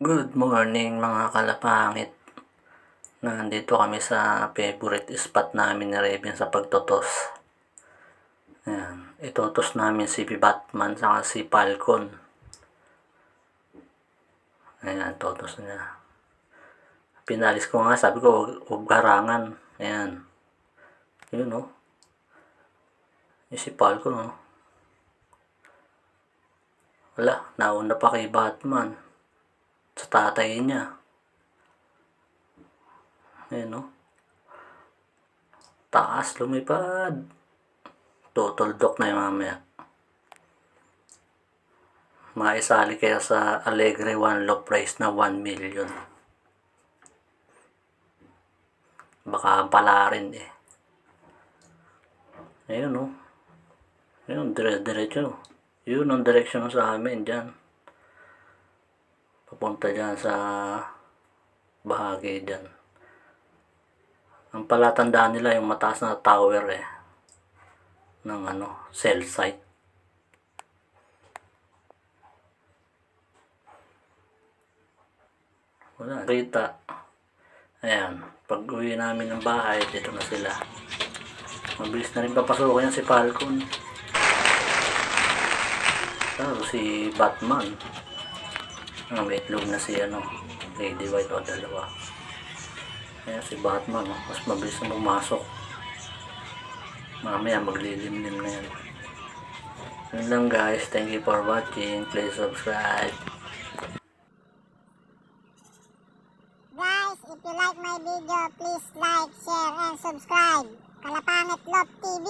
Good morning mga kalapangit. Nandito kami sa favorite spot namin ni Raven sa pagtotos. Ayan. Itotos namin si Batman saka si Falcon. Ayan, totos niya. Pinalis ko nga, sabi ko, huwag harangan. Ayan. Yun, oh. Yung si Falcon, oh. Wala, nauna pa kay Batman sa tatay niya. Ayan, no? Taas, lumipad. Tutuldok na yung mamaya. Maisali kaya sa Allegre One Low Price na 1 million. Baka pala rin eh. Ayun, no? Ayun, dire-diretso. Yun ang direksyon sa amin dyan papunta dyan sa bahagi dyan. Ang palatandaan nila yung mataas na tower eh ng ano, cell site. Wala, kita. Ayan, pag uwi namin ng bahay, dito na sila. Mabilis na rin papasukin yan si Falcon. Tapos si Batman. Ah, may itlog na si ano, Lady White o dalawa. Ayan si Batman, oh. mas mabilis na pumasok. Mamaya maglilimlim na yan. Yun lang guys, thank you for watching. Please subscribe. Guys, if you like my video, please like, share, and subscribe. Kalapangit Love TV.